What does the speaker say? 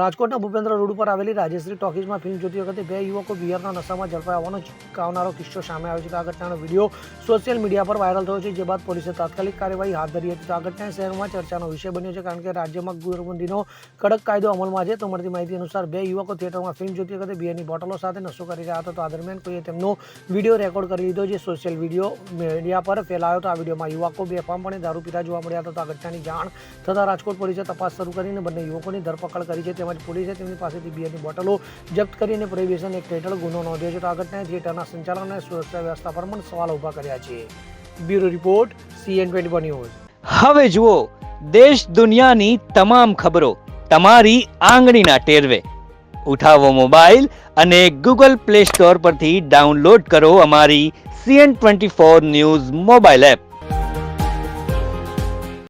રાજકોટના ભૂપેન્દ્ર રોડ ઉપર આવેલી રાજેશ્રી ટોકીઝમાં ફિલ્મ જોતી વખતે બે યુવકો બિયરના નશામાં ઝડપાયા હોવાનો ચોંકાવનારો કિસ્સો સામે આવ્યો છે. આ ઘટનાનો વીડિયો સોશિયલ મીડિયા પર વાયરલ થયો છે, જે બાદ પોલીસે તાત્કાલિક કાર્યવાહી હાથ ધરી હતી. તો આ ઘટના શહેરમાં ચર્ચાનો વિષય બન્યો છે, કારણ કે રાજ્યમાં ગુરબંધીનો કડક કાયદો અમલમાં છે. તો મળતી માહિતી અનુસાર બે યુવકો થિયેટરમાં ફિલ્મ જોતી વખતે બિયરની બોટલો સાથે નશો કરી રહ્યા હતા. તો આ દરમિયાન કોઈએ તેમનો વીડિયો રેકોર્ડ કરી લીધો જે સોશિયલ વીડિયો મીડિયા પર ફેલાયો તો આ વિડીયોમાં યુવકો બેફામપણે દારૂ પીતા જોવા મળ્યા હતા. તો આ ઘટનાની જાણ થતાં રાજકોટ પોલીસે તપાસ શરૂ કરીને બંને યુવકોની ધરપકડ કરી છે. તેમજ પોલીસે તેમની પાસેથી બિયરની બોટલો જપ્ત કરીને પ્રોહિબિશન એક્ટ હેઠળ ગુનો નોંધ્યો છે તો આ ઘટનાએ થિયેટરના સંચાલન અને સુરક્ષા વ્યવસ્થા પર પણ સવાલ ઊભા કર્યા છે. Bureau report, CN twenty news. હવે જુઓ, દેશ દુનિયાની તમામ ખબરો તમારી આંગળીના ટેરવે. ઉઠાવો મોબાઈલ અને ગૂગલ પ્લે સ્ટોર પરથી ડાઉનલોડ કરો અમારી CN twenty four news mobile app.